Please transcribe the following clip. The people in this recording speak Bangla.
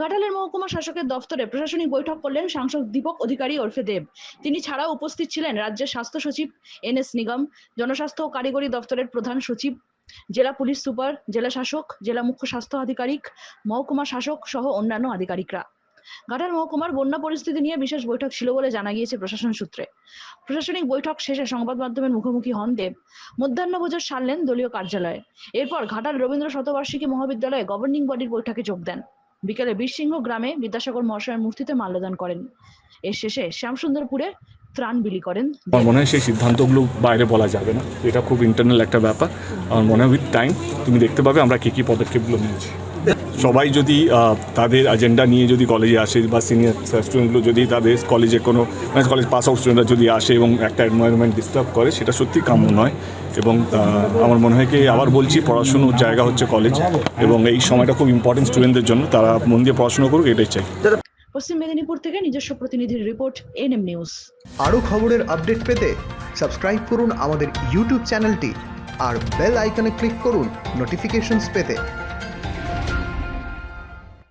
ঘাটালের মহকুমা শাসকের দফতরে প্রশাসনিক বৈঠক করলেন সাংসদ দীপক অধিকারী ওরফে দেব। তিনি ছাড়াও উপস্থিত ছিলেন রাজ্যের স্বাস্থ্য সচিব এন এস নিগম, জনস্বাস্থ্য ও কারিগরি দফতরের প্রধান সচিব, জেলা পুলিশ সুপার, জেলা শাসক, জেলা মুখ্য স্বাস্থ্য আধিকারিক, মহকুমা শাসক সহ অন্যান্য আধিকারিকরা। ঘাটাল মহকুমার বন্যা পরিস্থিতি নিয়ে বিশেষ বৈঠক ছিল বলে জানা গিয়েছে প্রশাসন সূত্রে। প্রশাসনিক বৈঠক শেষে সংবাদ মাধ্যমের মুখোমুখি হন দেব। মধ্যাহ্নভোজন সারলেন দলীয় কার্যালয়ে। এরপর ঘাটাল রবীন্দ্র শতবার্ষিকী মহাবিদ্যালয়ে গভর্নিং বডির বৈঠকে যোগ দেন। বিকেলে বীরসিংহ গ্রামে বিদ্যাসাগর মহাশয়ের মূর্তিতে মাল্যদান করেন। এর শেষে শ্যামসুন্দরপুরে ত্রাণ বিলি করেন। আমার মনে হয় সেই সিদ্ধান্তগুলো বাইরে বলা যাবে না। এটা খুব ইন্টারনাল একটা ব্যাপার। আমার মনে হয় উইথ টাইম তুমি দেখতে পাবে আমরা কী কী পদক্ষেপগুলো নিয়েছি। সবাই যদি তাদের এজেন্ডা নিয়ে যদি কলেজে আসে বা সিনিয়র স্টুডেন্টগুলো যদি তাদের কলেজে কোনো মানে কলেজ পাস আউট স্টুডেন্টরা যদি আসে এবং একটা এনভায়রনমেন্ট ডিস্টার্ব করে সেটা সত্যি কাম্য নয়। এবং আমার মনে হয় কি আবার বলছি পড়াশুনোর জায়গা হচ্ছে কলেজ এবং এই সময়টা খুব ইম্পর্টেন্ট স্টুডেন্টদের জন্য। তারা মন দিয়ে পড়াশোনা করুক এটাই চাই। পশ্চিম মেদিনীপুর থেকে নিজস্ব প্রতিনিধির রিপোর্ট এনএম নিউজ আরও খবরের আপডেট পেতে সাবস্ক্রাইব করুন আমাদের ইউটিউব চ্যানেলটি আর বেল আইকনে ক্লিক করুন নোটিফিকেশনস পেতে।